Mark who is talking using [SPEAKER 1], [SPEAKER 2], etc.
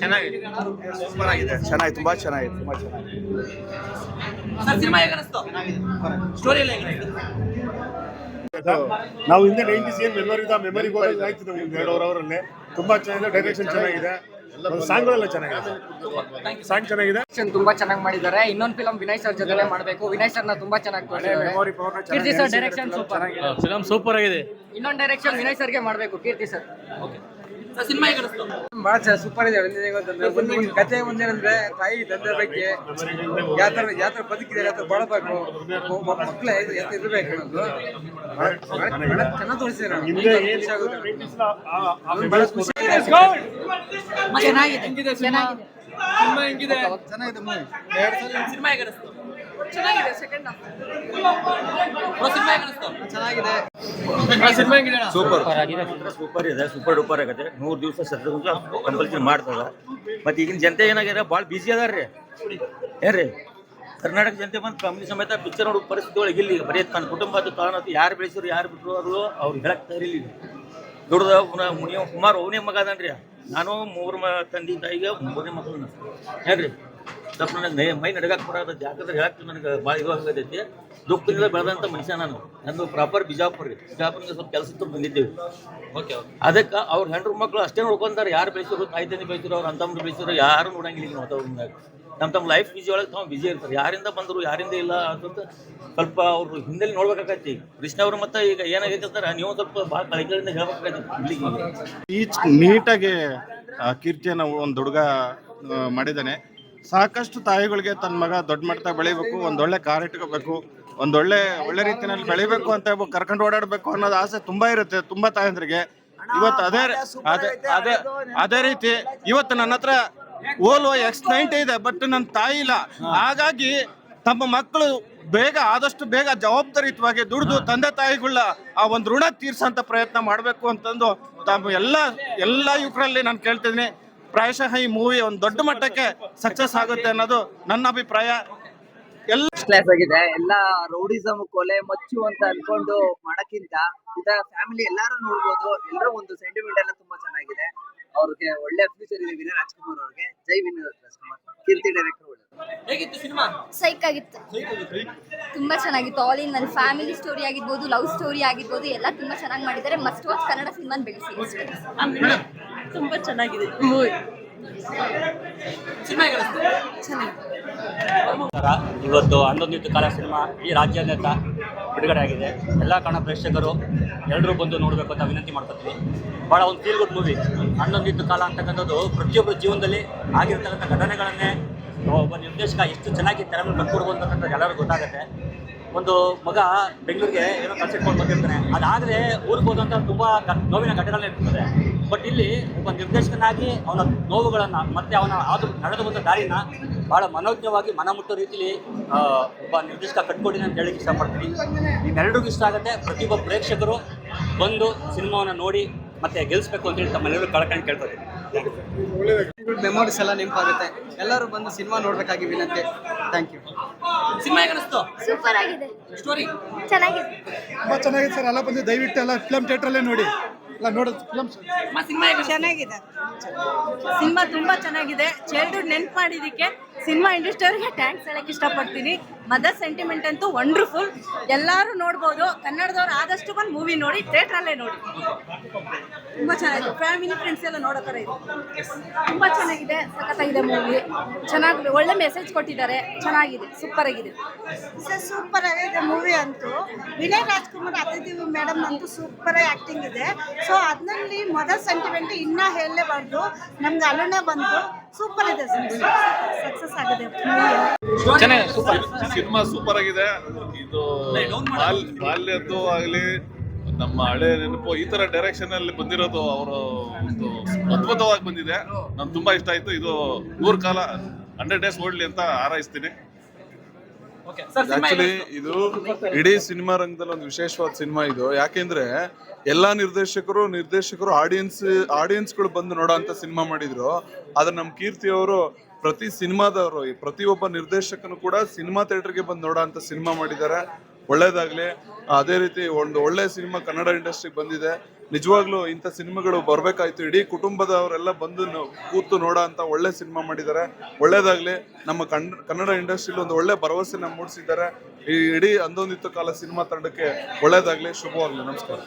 [SPEAKER 1] ಚೆನ್ನಾಗಿದೆ.
[SPEAKER 2] ಚೆನ್ನಾಗಿ ತುಂಬಾ ಚೆನ್ನಾಗಿದೆ ತುಂಬಾ ಚೆನ್ನಾಗಿದೆ
[SPEAKER 3] ನಾವು ಹಿಂದೆ ನೈಂಟೀಸ್ ಏನ್ ಮೆಮೊರಿ ಮೆಮೊರಿ ಹೋಗಿ ಆಯ್ತು ಎರಡು ಎರಡು ಅವರಲ್ಲಿ ತುಂಬಾ ಚೆನ್ನಾಗಿದೆ ಡೈರೆಕ್ಷನ್ ಚೆನ್ನಾಗಿದೆ ಸಾಂಗ್ಗಳೆಲ್ಲ ಚೆನ್ನಾಗಿದೆ. ಸಾಂಗ್ ಚೆನ್ನಾಗಿದೆ.
[SPEAKER 4] ತುಂಬಾ ಚೆನ್ನಾಗಿ ಮಾಡಿದ್ದಾರೆ. ಇನ್ನೊಂದು ಫಿಲಂ ವಿನಯ್ ಸರ್ ಜೊತೆ ಮಾಡಬೇಕು. ವಿನಯ್ ಸರ್ನ ತುಂಬಾ ಚೆನ್ನಾಗಿ Keerthi sir direction super
[SPEAKER 1] film super ಆಗಿದೆ.
[SPEAKER 4] ಇನ್ನೊಂದು ಡೈರೆಕ್ಷನ್ ವಿನಯ್ ಸರ್ಗೆ ಮಾಡಬೇಕು. ಕೀರ್ತಿ ಸರ್
[SPEAKER 5] ಸರ್ ಸಿನಿಮಾ
[SPEAKER 6] ಬಹಳ ಸೂಪರ್ ಇದೆ ಒಂದೇ ಕಥೆ ಒಂದೇನಂದ್ರೆ ತಾಯಿ ತಂದೆ ಬಗ್ಗೆ ಯಾವ ತರ ಯಾವ ತರ ಬದುಕಿದ್ದಾರೆ ಯಾವ ಬಾಳಬೇಕು ಮಕ್ಕಳು ಇರ್ಬೇಕು ಅನ್ನೋದು ಚೆನ್ನಾಗಿ ತೋರಿಸಿದ್ದಾರೆ ಬಹಳ ಖುಷಿ
[SPEAKER 4] ಚೆನ್ನಾಗಿದೆ. ಚೆನ್ನಾಗಿದೆ.
[SPEAKER 6] ಸಿನಿಮಾ ಚೆನ್ನಾಗಿದೆ. ಮೂವಿ
[SPEAKER 5] ಸಿನಿಮಾ ಹೇಗೆ ಅನಿಸ್ತು ಚೆನ್ನಾಗಿದೆ ಸೆಕೆಂಡ್ ಸಿನಿಮಾ ಹೇಗೆ ಅನಿಸ್ತು?
[SPEAKER 7] ಸೂಪರ್. ಸೂಪರ್ ಇದೆ ಸೂಪರ್ ಡೂಪರ್ ಆಗತ್ತೆ. ನೂರು ದಿವಸ ಸದ್ಯ ಕನ್ಫಲ್ಚರ್ ಮಾಡ್ತದ ಮತ್ತೆ ಈಗಿನ ಜನತೆ ಏನಾಗ್ಯಾರ ಭಾಳ ಬಿಸಿ ಅದಾರ್ರಿ ಏನ್ರಿ ಕರ್ನಾಟಕ ಜನತೆ ಬಂದು ಫ್ಯಾಮಿಲಿ ಸಮೇತ ಪಿಕ್ಚರ್ ನೋಡೋ ಪರಿಸ್ಥಿತಿ ಒಳಗೆ ಇಲ್ಲಿ ಬರೀ ತನ್ನ ಕುಟುಂಬ ತಾನತ್ತು ಯಾರು ಬೆಳೆಸಿದ್ರು ಯಾರು ಬಿಟ್ಟರು ಅದು ಅವ್ರು ಹೇಳಕ್ ತಯಾರಿಲ್ಲ ಈಗ. ದುಡ್ದ ಮುನಿಯ ಕುಮಾರ್ ಅವನೇ ಮಗ ಅದಾನ್ರಿ. ನಾನು ಮೂರು ಮ ತಂದೆ ತಾಯಿಗೆ ಮೂರನೇ ಮಕ್ಕಳು ಹೇಳ್ರಿ ಏನ್ರಿ? ಸ್ವಲ್ಪ ನನಗೆ ಮೈ ನಡಗಕ್ಕೆ ಬರೋದು ಜಾಗದ ಹೇಳಕ್ಕೆ ನನಗೆ ಭಾಳ ಇವಾಗತೈತಿ ದುಃಖದಿಂದ ಬೆಳೆದಂಥ ಮನುಷ್ಯ ನಾನು. ನಂದು ಪ್ರಾಪರ್ ಬಿಜಾಪುರ ರೀ ಬಿಜಾಪುರಿಗೆ ಸ್ವಲ್ಪ ಕೆಲಸ ಬಂದಿದ್ದೇವೆ.
[SPEAKER 5] ಓಕೆ
[SPEAKER 7] ಅದಕ್ಕೆ ಅವ್ರ ಹೆಂಡ್ರು ಮಕ್ಕಳು ಅಷ್ಟೇ ನೋಡ್ಕೊಂತಾರೆ. ಯಾರು ಬೆಳೆಸಿದ್ರು ತಾಯಿ ತಂದೆ ಬೆಳೆಸಿರೋ ಅವ್ರ ಅಂತಮ್ರು ಯಾರು ನೋಡಂಗಿಲ್ಲ ಈಗ ವಾತಾವರಣದಾಗ. ನಮ್ಮ ತಮ್ಮ ಲೈಫ್ ಬಿಜಿ ಒಳಗೆ ತಾವು ಬಿಜಿ ಇರ್ತಾರೆ. ಯಾರಿಂದ ಬಂದರು ಯಾರಿಂದ ಇಲ್ಲ ಅಂತ ಸ್ವಲ್ಪ ಅವ್ರ ಹಿಂದೆ ನೋಡ್ಬೇಕಾಗತ್ತೆ ಕೃಷ್ಣ ಅವರು ಮತ್ತೆ ಈಗ ಏನಾಗೈತೆ ಅಂತಾರೆ ನೀವು ಸ್ವಲ್ಪ ಭಾಳ ಕಳಿಗಳಿಂದ
[SPEAKER 3] ಈಚ್ ನೀಟಾಗಿ ಕೀರ್ತಿಯನ್ನು ಒಂದು ಹುಡುಗ ಮಾಡಿದ್ದಾನೆ. ಸಾಕಷ್ಟು ತಾಯಿಗಳಿಗೆ ತನ್ನ ಮಗ ದೊಡ್ಡ ಮಟ್ಟದಾಗ ಬೆಳಿಬೇಕು ಒಂದೊಳ್ಳೆ ಕಾರ್ ಇಟ್ಕೋಬೇಕು ಒಂದೊಳ್ಳೆ ಒಳ್ಳೆ ರೀತಿಯಲ್ಲಿ ಬೆಳಿಬೇಕು ಅಂತ ಕರ್ಕೊಂಡು ಓಡಾಡಬೇಕು ಅನ್ನೋದು ಆಸೆ ತುಂಬಾ ಇರುತ್ತೆ, ತುಂಬಾ ತಾಯಂದ್ರಿಗೆ. ಇವತ್ತು ಅದೇ ಅದೇ ಅದೇ ಅದೇ ರೀತಿ ಇವತ್ತು ನನ್ನ ಹತ್ರ ಓಲ್ವೋ ಎಕ್ಸ್ ನೈಂಟಿ ಇದೆ ಬಟ್ ನನ್ನ ತಾಯಿ ಇಲ್ಲ. ಹಾಗಾಗಿ ತಮ್ಮ ಮಕ್ಕಳು ಬೇಗ, ಆದಷ್ಟು ಬೇಗ ಜವಾಬ್ದಾರಿಯುತವಾಗಿ ದುಡಿದು ತಂದೆ ತಾಯಿಗಳ ಆ ಒಂದು ಋಣ ತೀರ್ಸಂತ ಪ್ರಯತ್ನ ಮಾಡಬೇಕು ಅಂತಂದು ತಮ್ಮ ಎಲ್ಲ ಎಲ್ಲ ಯುವಕರಲ್ಲಿ ನಾನು ಕೇಳ್ತಿದ್ದೀನಿ. ಪ್ರಾಯಶಃ ಈ ಮೂವಿ ಒಂದು ದೊಡ್ಡ ಮಟ್ಟಕ್ಕೆ ಸಕ್ಸಸ್ ಆಗುತ್ತೆ ಅನ್ನೋದು ನನ್ನ ಅಭಿಪ್ರಾಯ. ಎಲ್ಲ
[SPEAKER 8] ಕ್ಲಾಸ್ ಆಗಿದೆ. ಎಲ್ಲ ರೌಡಿಸಮ್ ಕೊಲೆ ಮಚ್ಚು ಅಂತ ಅನ್ಕೊಂಡು ಮಾಡಕ್ಕಿಂತ ಇದ ಫ್ಯಾಮಿಲಿ ಎಲ್ಲಾರು ನೋಡ್ಬೋದು. ಎಲ್ಲರೂ ಒಂದು ಸೆಂಟಿಮೆಂಟ್ ಎಲ್ಲ ತುಂಬಾ ಚೆನ್ನಾಗಿದೆ. ಅವ್ರಿಗೆ ಒಳ್ಳೆ ಫ್ಯೂಚರ್ ಇದೆ ವಿನಯ್ ರಾಜ್ಕುಮಾರ್ ಅವ್ರಿಗೆ. ಜೈ ವಿನಯ್ ರಾಜ್ಕುಮಾರ್. ಕೀರ್ತಿ ಡೈರೆಕ್ಟರ್ ಒಳ್ಳೆ
[SPEAKER 5] ಹೇಗಿತ್ತು ಸಿನಿಮಾ
[SPEAKER 9] ಸೈಕ್ ಆಗಿತ್ತು. ತುಂಬಾ ಚೆನ್ನಾಗಿತ್ತು. ಆಲ್ ಇನ್ ನನ್ನ ಫ್ಯಾಮಿಲಿ ಸ್ಟೋರಿ ಆಗಿರ್ಬೋದು ಲವ್ ಸ್ಟೋರಿ ಆಗಿರ್ಬೋದು ಎಲ್ಲ ತುಂಬಾ ಚೆನ್ನಾಗಿ ಮಾಡಿದ್ದಾರೆ. ಮಸ್ಟ್ ವಾಚ್ ಕನ್ನಡ ಸಿನಿಮಾ ಬೆಳೆಸಿ.
[SPEAKER 10] ತುಂಬಾ ಚೆನ್ನಾಗಿದೆ. ಮೂವಿ.
[SPEAKER 1] ಇವತ್ತು ಹನ್ನೊಂದು ಕಾಲ ಸಿನಿಮಾ ಈ ರಾಜ್ಯಾದ್ಯಂತ ಬಿಡುಗಡೆ ಆಗಿದೆ. ಎಲ್ಲ ಕಾರಣ ಪ್ರೇಕ್ಷಕರು ಎಲ್ಲರೂ ಬಂದು ನೋಡಬೇಕು ಅಂತ ವಿನಂತಿ ಮಾಡ್ಕೊತೀವಿ. ಭಾಳ ಒಂದು ಫೀಲ್ ಗುಡ್ ಮೂವಿ ಹನ್ನೊಂದಿತ್ತು ಕಾಲ ಅಂತಕ್ಕಂಥದ್ದು ಪ್ರತಿಯೊಬ್ಬರ ಜೀವನದಲ್ಲಿ ಆಗಿರ್ತಕ್ಕಂಥ ಘಟನೆಗಳನ್ನೇ ಒಬ್ಬ ನಿರ್ದೇಶಕ ಎಷ್ಟು ಚೆನ್ನಾಗಿ ತೆರೆ ಮೇಲೆ ಅಂತಕ್ಕಂಥದ್ದು ಎಲ್ಲರಿಗೂ ಗೊತ್ತಾಗುತ್ತೆ. ಒಂದು ಮಗ ಬೆಂಗಳೂರಿಗೆ ಏನೋ ಕಲ್ಸಿ ಇಟ್ಕೊಂಡು ಬಂದಿರ್ತಾನೆ. ಅದಾದರೆ ಊರಿಗೆ ಹೋದಂಥ ತುಂಬ ನೋವಿನ ಘಟನೆಗಳು ಇರ್ತದೆ. ಬಟ್ ಇಲ್ಲಿ ಒಬ್ಬ ನಿರ್ದೇಶಕನಾಗಿ ಅವನ ನೋವುಗಳನ್ನು ಮತ್ತೆ ಅವನ ಆದರೂ ನಡೆದು ಬಂದ ದಾರಿನ ಭಾಳ ಮನೋಜ್ಞವಾಗಿ ಮನಮುಟ್ಟೋ ರೀತಿಲಿ ಒಬ್ಬ ನಿರ್ದೇಶಕ ಕಟ್ಕೊಡಿ ಅಂತ ಹೇಳಕ್ಕೆ ಇಷ್ಟಪಡ್ತೀನಿ. ಇನ್ನೆರಡಿಗೂ ಇಷ್ಟ ಆಗುತ್ತೆ. ಪ್ರತಿಯೊಬ್ಬ ಪ್ರೇಕ್ಷಕರು ಬಂದು ಸಿನಿಮಾವನ್ನು ನೋಡಿ ಮತ್ತೆ ಗೆಲ್ಲಿಸ್ಬೇಕು ಅಂತೇಳಿ ತಮ್ಮೆಲ್ಲರೂ ಕಳ್ಕೊಂಡು ಕೇಳ್ಕೊತೀನಿ
[SPEAKER 6] ಮೆಮೊರೀಸ್ ಎಲ್ಲ ನೆನಪಾಗುತ್ತೆ ಎಲ್ಲರೂ ಬಂದು ಸಿನಿಮಾ ನೋಡ್ಬೇಕಾಗಿ ವಿನಂತಿ. ಥ್ಯಾಂಕ್ ಯು
[SPEAKER 5] ಸಿನಿಮಾ ಅನಿಸ್ತು?
[SPEAKER 9] ಸೂಪರ್ ಆಗಿದೆ.
[SPEAKER 5] ಸ್ಟೋರಿ
[SPEAKER 9] ಚೆನ್ನಾಗಿದೆ.
[SPEAKER 3] ತುಂಬಾ ಚೆನ್ನಾಗಿದೆ ಸರ್. ಎಲ್ಲ ಬಂದು ದಯವಿಟ್ಟು ಎಲ್ಲ ಫಿಲಮ್ ಥಿಯೇಟ್ರಲ್ಲೇ ನೋಡಿ. ಎಲ್ಲ ನೋಡೋದು ಫಿಲಮ್
[SPEAKER 5] ಸಿನಿಮಾ?
[SPEAKER 10] ಚೆನ್ನಾಗಿದೆ. ಸಿನಿಮಾ ತುಂಬಾ ಚೆನ್ನಾಗಿದೆ. ಚೈಲ್ಡ್ಹುಡ್ ನೆನ್ಪು ಮಾಡಿದ್ದಕ್ಕೆ ಸಿನಿಮಾ ಇಂಡಸ್ಟ್ರಿಯವರಿಗೆ ಥ್ಯಾಂಕ್ಸ್ ಹೇಳಕ್ ಇಷ್ಟಪಡ್ತೀನಿ. ಮದರ್ ಸೆಂಟಿಮೆಂಟ್ ಅಂತೂ ವಂಡರ್ಫುಲ್. ಎಲ್ಲರೂ ನೋಡ್ಬೋದು. ಕನ್ನಡದವ್ರು ಆದಷ್ಟು ಬಂದು ಮೂವಿ ನೋಡಿ ಥಿಯೇಟ್ರಲ್ಲೇ ನೋಡಿ. ತುಂಬಾ ಚೆನ್ನಾಗಿದೆ. ಫ್ಯಾಮಿಲಿ ಫ್ರೆಂಡ್ಸ್ ಎಲ್ಲ ನೋಡೋ ಥರ ಇದೆ.
[SPEAKER 9] ತುಂಬಾ ಚೆನ್ನಾಗಿದೆ. ಸಖತ್ತಾಗಿದೆ ಮೂವಿ ಚೆನ್ನಾಗಿ ಒಳ್ಳೆ ಮೆಸೇಜ್ ಕೊಟ್ಟಿದ್ದಾರೆ. ಚೆನ್ನಾಗಿದೆ. ಸೂಪರ್ ಆಗಿದೆ.
[SPEAKER 10] ಸರ್ ಸೂಪರ್ ಆಗಿದೆ ಮೂವಿ ಅಂತೂ. ವಿನಯ್ ರಾಜ್ಕುಮಾರ್ ಅತಿಥಿ ಮೇಡಮ್ ಅಂತೂ ಸೂಪರ್ ಆಕ್ಟಿಂಗ್ ಇದೆ. ಸೊ ಅದರಲ್ಲಿ ಮದರ್ ಸೆಂಟಿಮೆಂಟ್ ಇನ್ನ ಹೇಳಲೇಬಾರ್ದು. ನಮ್ಗೆ ಅಲ್ಲೇ ಬಂತು ಸೂಪರ್ ಇದೆ. ಸಕ್ಸಸ್ ಆಗಿದೆ.
[SPEAKER 11] ಸಿನಿಮಾ ಸೂಪರ್ ಆಗಿದೆ. ಇದು ಬಾಲ್ ಬಾಲ್ಯದ್ದು ಆಗಲಿ ನಮ್ಮ ಹಳೆ ನೆನಪು ಈ ತರ ಡೈರೆಕ್ಷನ್ ಅಲ್ಲಿ ಬಂದಿರೋದು ಅವರು ಒಂದು ಅದ್ಭುತವಾಗಿ ಬಂದಿದೆ. ನಮ್ಗೆ ತುಂಬಾ ಇಷ್ಟ ಆಯ್ತು. ಇದು ನೂರು ಕಾಲ ಹಂಡ್ರೆಡ್ ಡೇಸ್ ಓಡ್ಲಿ ಅಂತ ಹಾರೈಸ್ತೀನಿ. ಆಕ್ಚುಲಿ ಇದು ಇಡೀ ಸಿನಿಮಾ ರಂಗದಲ್ಲಿ ಒಂದು ವಿಶೇಷವಾದ ಸಿನಿಮಾ ಇದು. ಯಾಕೆಂದ್ರೆ ಎಲ್ಲಾ ನಿರ್ದೇಶಕರು ನಿರ್ದೇಶಕರು ಆಡಿಯನ್ಸ್ ಆಡಿಯನ್ಸ್ಗಳು ಬಂದು ನೋಡೋ ಅಂತ ಸಿನಿಮಾ ಮಾಡಿದ್ರು. ಆದ್ರೆ ನಮ್ಮ ಕೀರ್ತಿ ಅವರು ಪ್ರತಿ ಸಿನಿಮಾದವರು ಪ್ರತಿಯೊಬ್ಬ ನಿರ್ದೇಶಕನು ಕೂಡ ಸಿನಿಮಾ ಥಿಯೇಟರ್ಗೆ ಬಂದು ನೋಡೋ ಅಂತ ಸಿನಿಮಾ ಮಾಡಿದ್ದಾರೆ. ಒಳ್ಳೇದಾಗ್ಲಿ. ಅದೇ ರೀತಿ ಒಂದು ಒಳ್ಳೆ ಸಿನಿಮಾ ಕನ್ನಡ ಇಂಡಸ್ಟ್ರಿಗೆ ಬಂದಿದೆ. ನಿಜವಾಗ್ಲೂ ಇಂಥ ಸಿನಿಮಾಗಳು ಬರ್ಬೇಕಾಯ್ತು. ಇಡೀ ಕುಟುಂಬದವರೆಲ್ಲ ಬಂದು ಕೂತು ನೋಡೋ ಅಂತ ಒಳ್ಳೆ ಸಿನಿಮಾ ಮಾಡಿದ್ದಾರೆ. ಒಳ್ಳೇದಾಗ್ಲಿ. ನಮ್ಮ ಕನ್ನಡ ಕನ್ನಡ ಇಂಡಸ್ಟ್ರಿಲಿ ಒಂದು ಒಳ್ಳೆ ಭರವಸೆನ ಮೂಡಿಸಿದ್ದಾರೆ. ಈ ಇಡೀ ಅಂದೊಂದಿತ್ತು ಕಾಲ ಸಿನಿಮಾ ತಂಡಕ್ಕೆ ಒಳ್ಳೇದಾಗ್ಲಿ. ಶುಭವಾಗಲಿ. ನಮಸ್ಕಾರ.